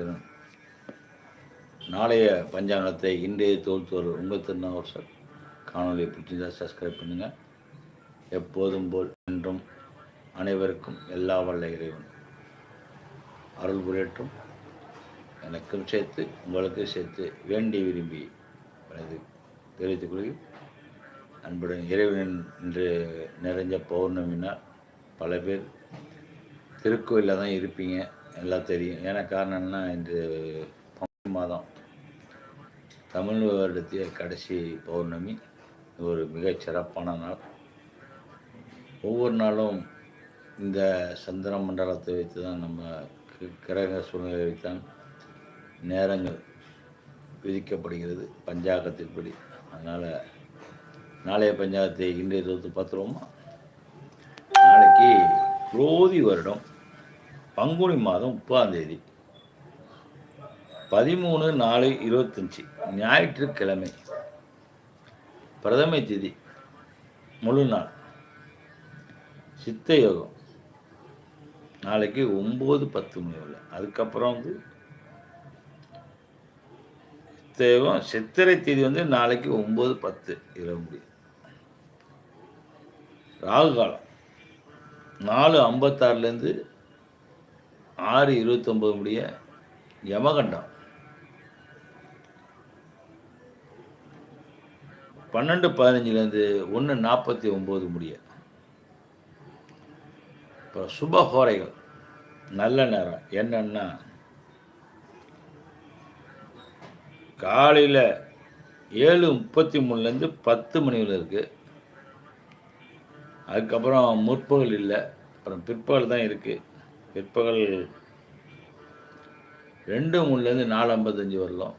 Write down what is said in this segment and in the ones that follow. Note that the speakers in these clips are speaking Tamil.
இருக்கிறேன் நாளைய பஞ்சாங்கத்தை இன்றைய தோல்த்தோர் உங்கள் திருநாவரசர் காணொலியை பிடிச்சிருந்தால் சப்ஸ்கிரைப் பண்ணுங்கள் எப்போதும் போல் என்றும் அனைவருக்கும் எல்லா வல்ல இறைவன் அருள் புரியட்டும். எனக்கும் சேர்த்து உங்களுக்கும் சேர்த்து வேண்டி விரும்பி எனது தெரிவித்துக் கொள்கிறேன். அன்புடன் இறைவனின் இன்று நிறைஞ்ச பௌர்ணமினால் பல பேர் திருக்கோயிலில் தான் இருப்பீங்க. எல்லாம் தெரியும். ஏன்னா காரணம் என்ன இன்று பங்குனி மாதம் தமிழ் வருடத்திய கடைசி பௌர்ணமி ஒரு மிகச்சிறப்பான நாள். ஒவ்வொரு நாளும் இந்த சந்திர மண்டலத்தை வைத்து தான் நம்ம கிரக சூழ்நிலை வைத்தான் நேரங்கள் விதிக்கப்படுகிறது பஞ்சாங்கத்தின்படி அதனால் நாளைய பஞ்சாங்கத்தை இன்றைய தொகுத்து பார்த்துருவோமா? நாளைக்கு குரோதி வருடம். பங்குனி மாதம் முப்பதாம் தேதி. பதிமூணு நாலு இருபத்தஞ்சி ஞாயிற்றுக்கிழமை. பிரதமை திதி முழு நாள். சித்த யோகம். நாளைக்கு ஒம்பது பத்து மணி வரல. அதுக்கப்புறம் வந்து சித்த யோகம் சித்திரை தேதி வந்து நாளைக்கு ஒம்பது பத்து இரவு முடியும். ராகு காலம் நாலு ஐம்பத்தாறுலேருந்து ஆறு இருபத்தொம்பது முடிய யமகண்டம். பன்னெண்டு பதினஞ்சுலேருந்து ஒன்று நாற்பத்தி ஒம்பது முடிய. அப்புறம் சுபஹோரைகள் நல்ல நேரம். என்னன்னா காலையில் ஏழு முப்பத்தி மூணுலேருந்து பத்து மணி வரை இருக்குது அதுக்கப்புறம் முற்பகல் இல்லை. அப்புறம் பிற்பகல் தான் இருக்குது பிற்பகல் ரெண்டு மூணுலேருந்து நாலு ஐம்பத்தஞ்சு வரலாம்.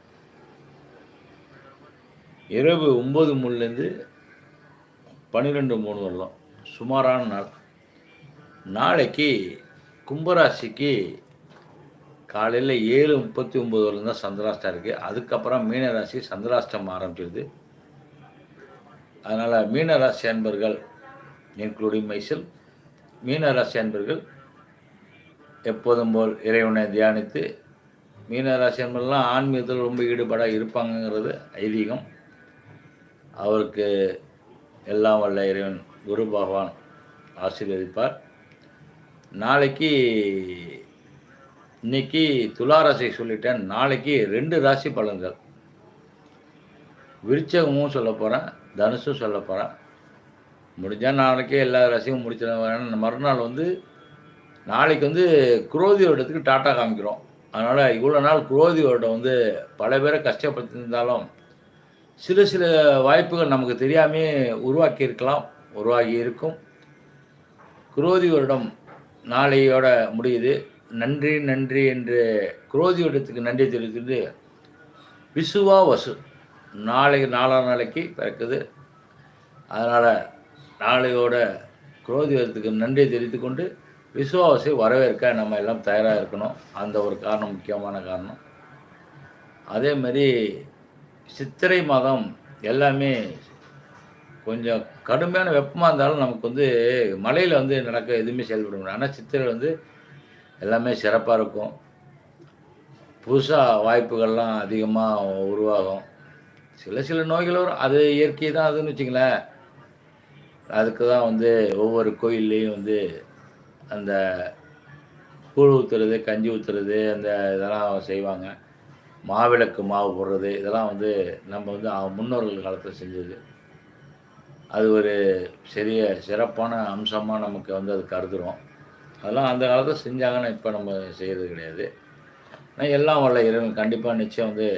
இரவு ஒம்பது மூணுலேருந்து பன்னிரெண்டு மூணு வரலாம். சுமாரான நாள். நாளைக்கு கும்பராசிக்கு காலையில் ஏழு முப்பத்தி ஒம்பது வரலாம் தான் சந்திராஷ்டம் இருக்குது. அதுக்கப்புறம் மீனராசி சந்திராஷ்டம் ஆரம்பிச்சிருது. அதனால் மீனராசி அன்பர்கள் இன்க்ளூடிங் மைசல் மீனராசி அன்பர்கள் எப்போதும் போல் இறைவனை தியானித்து மீனராசி அன்பர்கள்லாம் ஆன்மீகத்தில் ரொம்ப ஈடுபாடாக இருப்பாங்கங்கிறது ஐதீகம். அவருக்கு எல்லாம் வல்ல இறைவன் குரு பகவான் ஆசீர்வதிப்பார். நாளைக்கு இன்னைக்கு துலா ராசி சொல்லிட்டேன். நாளைக்கு ரெண்டு ராசி பலன்கள். விருச்சகமும் சொல்ல போகிறேன் தனுஷும் சொல்ல போகிறேன் முடிஞ்சால் நாளைக்கே எல்லா ராசியும் முடிச்சிட மறுநாள் வந்து நாளைக்கு வந்து குரோதி வருடத்துக்கு டாட்டா காமிக்கிறோம். அதனால் இவ்வளோ நாள் குரோதி வருடம் வந்து பல பேரை கஷ்டப்படுத்தியிருந்தாலும் சில சில வாய்ப்புகள் நமக்கு தெரியாமே உருவாக்கி இருக்கலாம் உருவாகி இருக்கும். குரோதி வருடம் நாளையோட முடியுது. நன்றி நன்றி என்று குரோதி வருடத்துக்கு நன்றி தெரிவித்துட்டு விசுவா வசு நாளைக்கு நாலாம் நாளைக்கு பிறக்குது. அதனால் நாளையோட குரோதி வருடத்துக்கு நன்றி தெரிவித்து கொண்டு விசுவாசை வரவேற்க நம்ம எல்லாம் தயாராக இருக்கணும். அந்த ஒரு காரணம் முக்கியமான காரணம். அதே மாதிரி சித்திரை மாதம் எல்லாமே கொஞ்சம் கடுமையான வெப்பமாக இருந்தாலும் நமக்கு வந்து மலையில் வந்து நடக்க எதுவுமே செயல்பட முடியும் ஆனால் சித்திரை வந்து எல்லாமே சிறப்பாக இருக்கும். புதுசாக வாய்ப்புகள்லாம் அதிகமாக உருவாகும். சில சில நோய்கள் வரும். அது இயற்கை தான் அதுன்னு வச்சுங்களேன் அதுக்கு தான் வந்து ஒவ்வொரு கோயில்லையும் வந்து அந்த கூழ் ஊற்றுறது கஞ்சி ஊற்றுறது அந்த இதெல்லாம் செய்வாங்க. மாவிளக்கு மாவு போடுறது இதெல்லாம் வந்து நம்ம வந்து முன்னோர்கள் காலத்தில் செஞ்சது. அது ஒரு சிறிய சிறப்பான அம்சமாக நமக்கு வந்து அது கருதுகிறோம் அதெல்லாம் அந்த காலத்தில் செஞ்சாங்கன்னு இப்போ நம்ம செய்கிறது கிடையாது. ஆனால் எல்லாம் வல்ல இறைவன் கண்டிப்பாக நிச்சயம் வந்து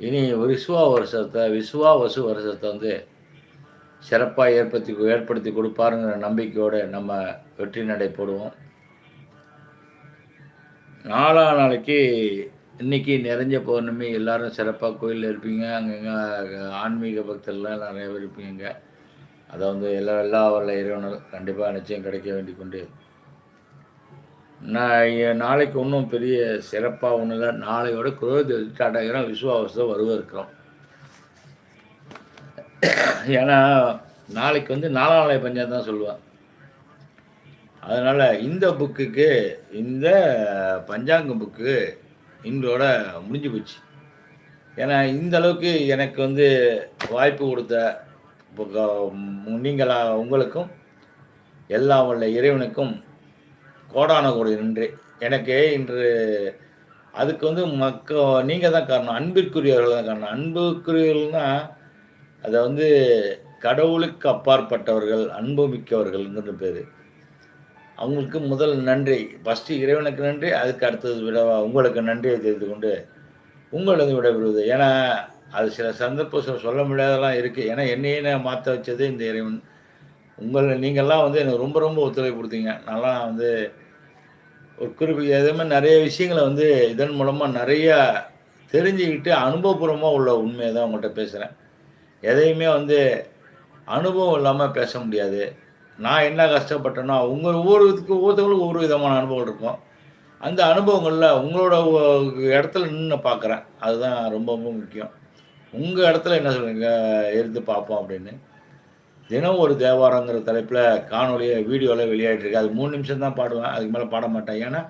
இனி விசுவா வருஷத்தை விசுவா வசு வருஷத்தை வந்து சிறப்பாக ஏற்படுத்தி ஏற்படுத்தி கொடுப்பாருங்கிற நம்பிக்கையோடு நம்ம வெற்றி நடை போடுவோம். நாலா நாளைக்கு இன்னைக்கு நிறைஞ்ச பௌர்ணமி எல்லாரும் சிறப்பாக கோயிலில் இருப்பீங்க. அங்கங்கே ஆன்மீக பக்தர்லாம் நிறைய பேர் இருப்பீங்க. அதை வந்து எல்லா எல்லா வரல இறைவனர் கண்டிப்பாக நிச்சயம் கிடைக்க வேண்டி கொண்டு நான் நாளைக்கு ஒன்றும் பெரிய சிறப்பாக ஒன்றும் இல்லை நாளையோட குரோதி ஸ்டார்ட் ஆகிறோம் விசுவாசம் வருவ இருக்கிறோம் ஏன்னா நாளைக்கு வந்து நாலாம் நாளை பஞ்சாயத்து தான் சொல்லுவேன் அதனால் இந்த புக்குக்கு இந்த பஞ்சாங்க புக்கு இன்றோட முடிஞ்சு போச்சு. ஏன்னா இந்த அளவுக்கு எனக்கு வந்து வாய்ப்பு கொடுத்த நீங்களா உங்களுக்கும் எல்லாம் உள்ள இறைவனுக்கும் கோடான கோடி நன்றி. எனக்கு இன்று அதுக்கு வந்து மக்க நீங்கள் தான் காரணம். அன்பிற்குரியவர்கள் தான் காரணம். அன்புக்குரியவர்கள்னால் அதை வந்து கடவுளுக்கு அப்பாற்பட்டவர்கள் அன்பு மிக்கவர்கள்ங்கிற பேர். அவங்களுக்கு முதல் நன்றி. ஃபஸ்ட்டு இறைவனுக்கு நன்றி அதுக்கு அடுத்தது விட உங்களுக்கு நன்றியை தெரிந்து கொண்டு உங்களது விடைபெறுவது. ஏன்னா அது சில சந்தர்ப்பம் சொல்ல முடியாதெல்லாம் இருக்குது ஏன்னா என்னையே நான் மாற்ற வச்சது இந்த இறைவன். உங்கள் நீங்கள்லாம் வந்து எனக்கு ரொம்ப ரொம்ப ஒத்துழைப்பு கொடுத்தீங்க. நல்லா வந்து ஒரு குறிப்பிட்ட அதே மாதிரி நிறைய விஷயங்களை வந்து இதன் மூலமாக நிறையா தெரிஞ்சுக்கிட்டு அனுபவபூர்வமாக உள்ள உண்மையை தான் உங்கள்கிட்ட பேசுகிறேன் எதையுமே வந்து அனுபவம் இல்லாமல் பேச முடியாது. நான் என்ன கஷ்டப்பட்டேனோ உங்கள் ஒவ்வொருத்துக்கு ஒவ்வொருத்தவங்களுக்கும் ஒவ்வொரு விதமான அனுபவம் இருக்கும். அந்த அனுபவங்களில் உங்களோட இடத்துல நின்று பார்க்குறேன் அதுதான் ரொம்ப ரொம்ப முக்கியம். உங்கள் இடத்துல என்ன சொல்லுங்க இருந்து பார்ப்போம் அப்படின்னு. தினம் ஒரு தேவாரங்கிற தலைப்பில் காணொலியை வீடியோவில் வெளியாகிட்டுருக்கு அது மூணு நிமிஷம் தான் பாடுவேன். அதுக்கு மேலே பாட மாட்டேன். ஏன்னா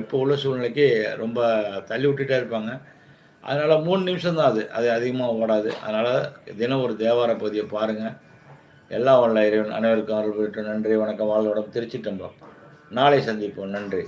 இப்போ உள்ள சூழ்நிலைக்கு ரொம்ப தள்ளி விட்டுட்டே இருப்பாங்க. அதனால் மூணு நிமிஷம் தான் அது. அது அதிகமாக ஓடாது. அதனால் தினம் ஒரு தேவார பகுதியை பாருங்கள் எல்லாம் வல்ல இறைவன் அனைவருக்கும் அருள் பெற்று நன்றி வணக்கம். வாழ்வடம் திருச்சி நாளை சந்திப்போம். நன்றி.